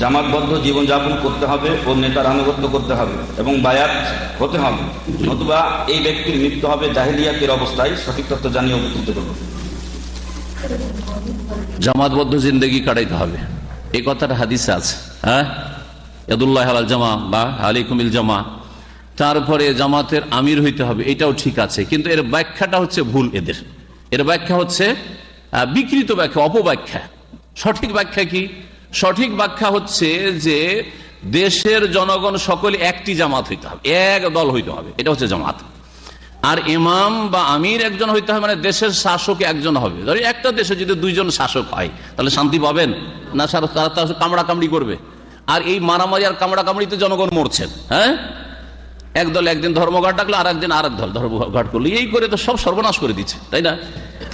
জামাতবদ্ধ জীবনযাপন করতে হবে ও নেতার আনুগত্য করতে হবে এবং বায়াত হতে হবে। নতুবা এই ব্যক্তির মৃত্যু হবে জাহিলিয়াতের অবস্থায়, সঠিক তথ্য জানিয়ে উপকৃত করবে জামাতবদ্ধ জিন্দগি কাটাইতে হবে। এই কথাটা হাদিসে আছে। হ্যাঁ? ইয়াদুল্লাহ আল জামা বা আলিকুমিল জামা। তারপরে জামাতের আমির হইতে হবে, এটাও ঠিক আছে। কিন্তু এর ব্যাখ্যাটা হচ্ছে ভুল এদের। এর ব্যাখ্যা হচ্ছে বিকৃত ব্যাখ্যা, অপব্যাখ্যা। সঠিক ব্যাখ্যা কি? সঠিক ব্যাখ্যা হচ্ছে যে দেশের জনগণ সকলে একটি জামাত হইতে হবে, এক দল হইতে হবে, এটা হচ্ছে জামাত। আর ইমাম বা আমির একজন হইতে হবে মানে দেশের শাসক একজন হবে। ধরি একটা দেশে যদি দুইজন শাসক হয়, তাহলে শান্তি পাবেন? না তারা কামড়া কামড়ি করবে? আর এই মারামারি আর কামড়া কামড়িতে জনগণ মরছেন হ্যাঁ? এক দল একদিন ধর্মঘাট ডাকলো আর একদিন আর এক দল ধর্মঘাট করল। এই করে তো সব সর্বনাশ করে দিচ্ছে, তাই না?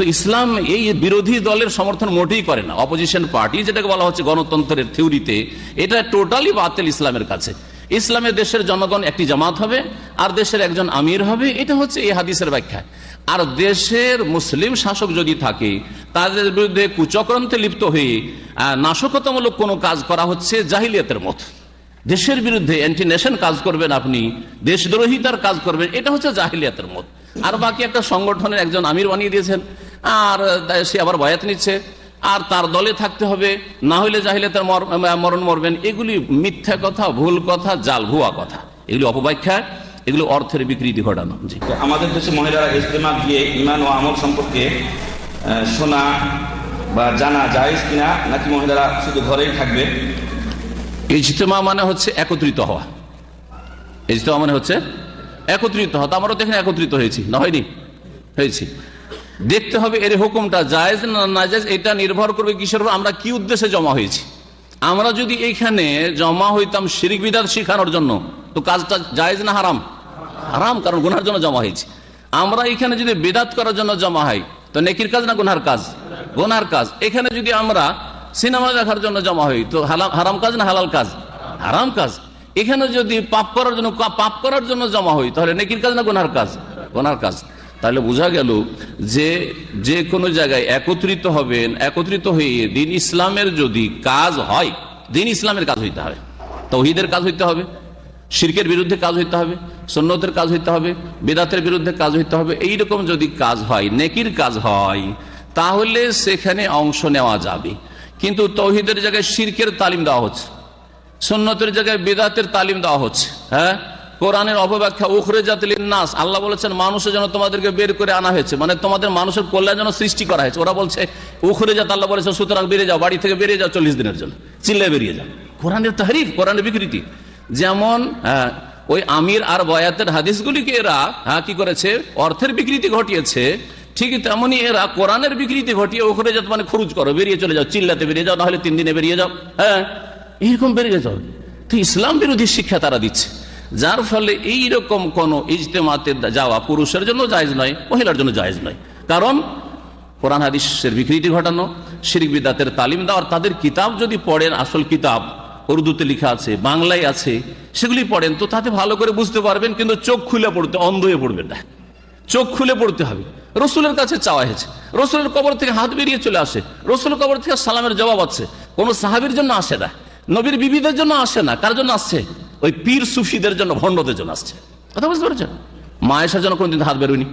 তো ইসলাম এই বিরোধী দলের সমর্থন মোটেই করে না। অপোজিশন পার্টি যেটাকে বলা হচ্ছে গণতন্ত্রের থিওরিতে, এটা টোটালি বাতিল ইসলামের কাছে। ইসলামের দেশের জনগণ একটি জামাত হবে, আর দেশের একজন আমির হবে, এটা হচ্ছে এই হাদিসের ব্যাখ্যা। আর দেশের মুসলিম শাসক যদি থাকে, তাদের বিরুদ্ধে কুচক্রান্তে লিপ্ত হয়ে নাশকতামূলক কোনো কাজ করা হচ্ছে জাহিলিয়াতের মত। দেশের বিরুদ্ধে অ্যান্টি নেশন কাজ করবেন আপনি দেশদ্রোহিতার কাজ করবেন, এটা হচ্ছে জাহিলিয়াতের মত। আর বাকি একটা সংগঠনের একজন আমির বানিয়ে দিয়েছেন। আর সে আবার বয়াত নিচ্ছে। আর তার দলে থাকতে হবে না হইলে জাহিলিয়াতের তার মরণ মরবেন। এগুলি মিথ্যা কথা ভুল কথা জাল ভুয়া কথা। এগুলি অপব্যাখ্যা এগুলো অর্থের বিকৃতি ঘটানো। আমাদের দেশে মহিলারা ইজতেমা গিয়ে ইমান ও আমল সম্পর্কে শোনা বা জানা জায়েজ কিনা নাকি মহিলারা শুধু ঘরেই থাকবে? ইজতেমা মানে হচ্ছে একত্রিত হওয়া। ইজতেমা মানে হচ্ছে একত্রিত হওয়া। তো আমরা তো এখানে একত্রিত হয়েছি। না হয়নি? হয়েছি। দেখতে হবে এর হুকুমটা, জায়েজ না না জায়েজ এটা নির্ভর করবে কিসের উপর, আমরা কি উদ্দেশ্যে জমা হয়েছি। আমরা যদি এইখানে জমা হইতাম শিরিক বিদাত শিখানোর জন্য, তো কাজটা জায়েজ না হারাম? হারাম, কারণ গুনার জন্য জমা হয়েছে। আমরা এখানে যদি বেদাত করার জন্য জমা হয়, তো নেকির কাজ না গুনার কাজ? গুনার কাজ। এখানে যদি আমরা সিনেমা দেখার জন্য জমা হই, তো হারাম কাজ না হালাল কাজ? হারাম কাজ। এখানে যদি পাপ করার জন্য, পাপ করার জন্য জমা হই, তাহলে নেকির কাজ না গুনার কাজ? গুনার কাজ। তাহলে বোঝা গেল যে যে কোনো জায়গায় একত্রিত হবেন, একত্রিত হয়ে দিন ইসলামের যদি কাজ হয়, দিন ইসলামের কাজ হইতে হবে। তৌহিদের কাজ হইতে হবে, শিরকের বিরুদ্ধে কাজ হইতে হবে সন্ন্যতের কাজ হইতে হবে, বেদাতের বিরুদ্ধে কাজ হইতে হবে, এইরকম যদি কাজ হয়, নেকির কাজ হয়, তাহলে সেখানে অংশ নেওয়া যাবে। কিন্তু তৌহিদের জায়গায় শিরকের তালিম দেওয়া হচ্ছে সন্ন্যতের জায়গায় বেদাতের তালিম দেওয়া হচ্ছে হ্যাঁ? কোরআনের অপব্যাখ্যা উখরে জাতিল নাস আল্লাহ বলেছেন মানুষের জন্য তোমাদেরকে বের করে আনা হয়েছে। মানে তোমাদের মানুষের কল্যাণ যেন সৃষ্টি করা হয়েছে। ওরা বলছে উখরে জাত আল্লাহ বলেছেন সুতরাং বেরিয়ে যাও বাড়ি থেকে বেরিয়ে যাও চল্লিশ দিনের জন্য। চিল্লে বেরিয়ে যাও। কোরআনের তাহারিফ কোরআনের বিকৃতি। যেমন হ্যাঁ, ওই আমির আর বয়াতের হাদিসগুলিকে এরা হ্যাঁ কি করেছে? অর্থের বিকৃতি ঘটিয়েছে। ঠিক তেমনি এরা কোরআনের বিকৃতি ঘটিয়ে ওখানে যাতে মানে খরচ করো বেরিয়ে চলে যাও চিল্লাতে বেরিয়ে যাও নাহলে তিন দিনে বেরিয়ে যাও। হ্যাঁ এরকম বেরিয়ে যাও। তো ইসলাম বিরোধী শিক্ষা তারা দিচ্ছে। যার ফলে এই রকম কোন ইজতেমাতে যাওয়া পুরুষের জন্য জায়েজ নয়, মহিলার জন্য জায়েজ নয়। কারণ কোরআন হাদিসের বিকৃতি ঘটানো, শিরিক বিদাতের তালিম দেওয়ার তাদের কিতাব যদি পড়েন, আসল কিতাব, উর্দুতে লেখা আছে, বাংলায় আছে, সেগুলি পড়েন, তো তাতে ভালো করে বুঝতে পারবেন, কিন্তু চোখ খুলে পড়তে অন্ধ হয়ে পড়বেন না। চোখ খুলে পড়তে হবে। রসুলের কাছে চাওয়া হয়েছে। রসুলের কবর থেকে হাত বেরিয়ে চলে আসে। রসুলের কবর থেকে সালামের জবাব আছে। কোন সাহাবির জন্য আসে না। নবীর বিবিদের জন্য আসে না। কার জন্য আসছে? ওই পীর সুফিদের জন্য ভণ্ডদের জন্য আসছে। কথা বুঝতে পারছেন? মায়েশার জন্য কোনদিন হাত বেরোয়নি।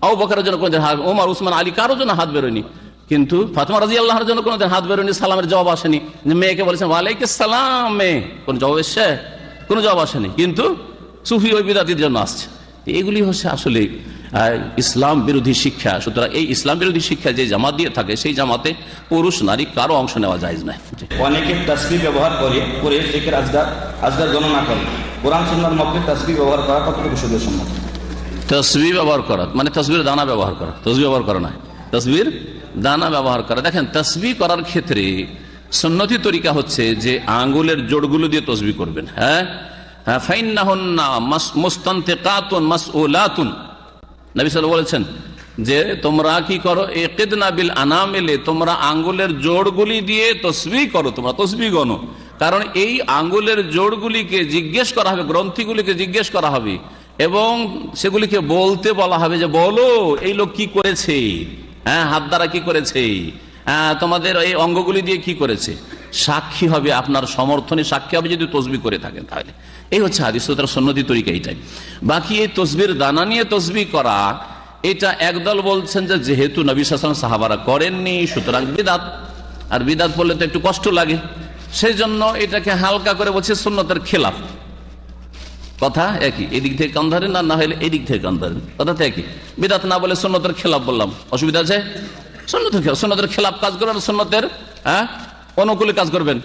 আউ বকারের জন্য কোনদিন হাত ওমার, উসমান, আলী কারোর জন্য হাত বেরোয়নি। কিন্তু ফাতমা রাজি আল্লাহর জন্য কোনোদিন হাত বেরোয়নি, সালামের জবাব আসেনি। যে মেয়েকে বলেছেন ওয়ালাইকে সালাম কোন জবাব এসছে? কোনো জবাব আসেনি। কিন্তু সুফি ওই বিদাতির জন্য আসছে। এগুলি হচ্ছে আসলে ইসলাম বিরোধী শিক্ষা সুতরাং এই ইসলাম বিরোধী শিক্ষা যে জামাত দিয়ে থাকে সেই জামাতে পুরুষ নারী কারও অংশ নেওয়া যায় না অনেকে তাসবি ব্যবহার করে করে শেখের আজগার আজগার গণনা করে। কোরআন সুন্নার মধ্যে তাসবি ব্যবহার করা কতটুকু সুযোগ সম্মত? তসবি ব্যবহার করা মানে তসবির দানা ব্যবহার করা তসবি ব্যবহার করা না তসবির দানা ব্যবহার করা দেখেন তসবি করার ক্ষেত্রে সন্নতি তরিকা হচ্ছে যে আঙ্গুলের জোড়গুলো দিয়ে তসবি করবেন হ্যাঁ? হ্যাঁ ফাইন না হন না মুস্তান্তে কাতুন মাস ও লাতুন নবী সাল বলেছেন যে তোমরা কি করো? একেদ নাবিল আনামেলে তোমরা আঙ্গুলের জোড়গুলি দিয়ে তসবি করো তোমরা তসবি গণো। কারণ এই আঙ্গুলের জোড়গুলিকে জিজ্ঞেস করা হবে গ্রন্থিগুলিকে জিজ্ঞেস করা হবে এবং সেগুলিকে বলতে বলা হবে যে বলো এই লোক কি করেছে? হ্যাঁ হাত দ্বারা কি করেছে? হ্যাঁ, তোমাদের এই অঙ্গগুলি দিয়ে কি করেছে? সাক্ষী হবে, আপনার সমর্থনে সাক্ষী হবে যদি তসবি করে থাকেন তাহলে। এই হচ্ছে হাদিস, তো তার সন্ন্যতি তরিকা এইটাই বাকি এই তসবির দানা নিয়ে তসবি করা, এটা একদল বলছেন যে যেহেতু নবী শাসন সাহাবারা করেননি, সুতরাং বিদাত। আর বিদাত বললে তো একটু কষ্ট লাগে। সেই জন্য এটাকে হালকা করে বলছে সুন্নতের খেলাফ। কথা একই, এদিক থেকে কান ধরেন আর না হলে এদিক থেকে কান ধরেন। কথা তো একই। বিদাত না বলে সন্ন্যতের খেলাফ বললাম। অসুবিধা আছে? সন্ন্যতের খেলাফ সন্ন্যতের খেলাফ কাজ করবেন সন্ন্যতের হ্যাঁ? অনুকূলে কাজ করবেন।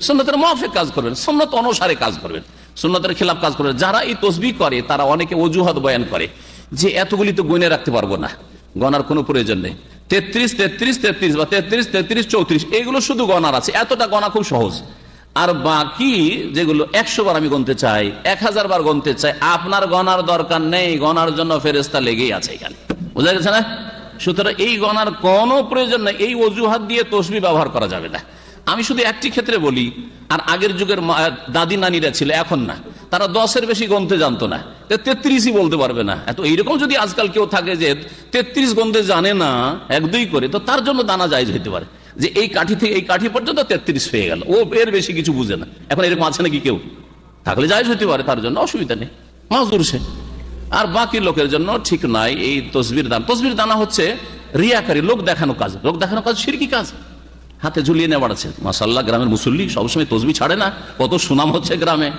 সন্ন্যতের মাফে কাজ করবেন সন্ন্যত অনুসারে কাজ করবেন। সন্ন্যতের খেলাফ কাজ করবেন। যারা এই তসবি করে, তারা অনেকে অজুহাত বয়ান করে যে এতগুলি তো গুনে রাখতে পারব না। গনার কোনো প্রয়োজন নেই। তেত্রিশ তেত্রিশ তেত্রিশ বা তেত্রিশ তেত্রিশ, চৌত্রিশ, এগুলো শুধু গনার আছে। এতটা গনা খুব সহজ। আর বাকি যেগুলো একশো বার আমি গনতে চাই, এক হাজার বার গনতে চাই, আপনার গনার দরকার নেই। গনার জন্য ফেরেস্তা লেগেই আছে এখানে। বোঝা গেছে না? সুতরাং এই গনার কোনো প্রয়োজন নেই। এই অজুহাত দিয়ে তসবি ব্যবহার করা যাবে না। আমি শুধু একটি ক্ষেত্রে বলি, আর আগের যুগের দাদি নানিরা ছিল, এখন না। তারা দশের বেশি গনতে জানতো না তেত্রিশই বলতে পারবে না। এত এইরকম যদি আজকাল কেউ থাকে যে তেত্রিশ গনতে জানে না, এক দুই করে, তো তার জন্য দানা জায়জ হইতে পারে। যে এই কাঠি থেকে এই কাঠি পর্যন্ত তেত্রিশ হয়ে গেল, ও এর বেশি কিছু বুঝে না। এখন এরকম আছে নাকি কেউ? থাকলে জায়জ হইতে পারে, তার জন্য অসুবিধা নেই। মাজদুর সে। আর বাকি লোকের জন্য ঠিক নাই, এই তসবির দান। তসবির দানা হচ্ছে রিয়াকারী, লোক দেখানো কাজ। লোক দেখানো কাজ, সিরকি কাজ। হাতে ঝুলিয়ে নেওয়া আছে। মাসাল্লাহ গ্রামের মুসল্লি সবসময় তসবি ছাড়ে না। কত সুনাম হচ্ছে গ্রামে।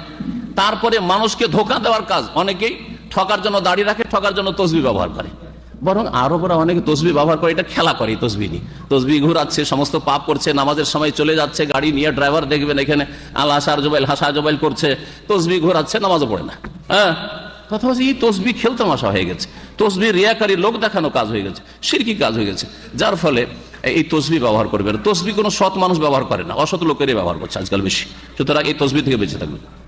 তারপরে মানুষকে ধোকা দেওয়ার কাজ অনেকেই ঠকার জন্য দাড়ি রাখে, ঠকার জন্য তসবি ব্যবহার করে। বরং আরও বড় অনেকে তসবি ব্যবহার করে, এটা খেলা করে তসবি নিয়ে। তসবি ঘুরাচ্ছে, সমস্ত পাপ করছে, নামাজের সময় চলে যাচ্ছে, গাড়ি নিয়ে ড্রাইভার দেখবেন এখানে আল্লাহ জোবাইল, হাসা জোবাইল করছে, তসবি ঘোরাচ্ছে, নামাজও পড়ে না। হ্যাঁ? কথা এই তসবি খেলতামাশা হয়ে গেছে। তসবি রিয়াকারী লোক দেখানো কাজ হয়ে গেছে, সিরকি কাজ হয়ে গেছে। যার ফলে এই তসবি ব্যবহার করবে না তসবি কোনো সৎ মানুষ ব্যবহার করে না, অসৎ লোকেরই ব্যবহার করছে আজকাল বেশি। সুতরাং এই তসবি থেকে বেঁচে থাকবে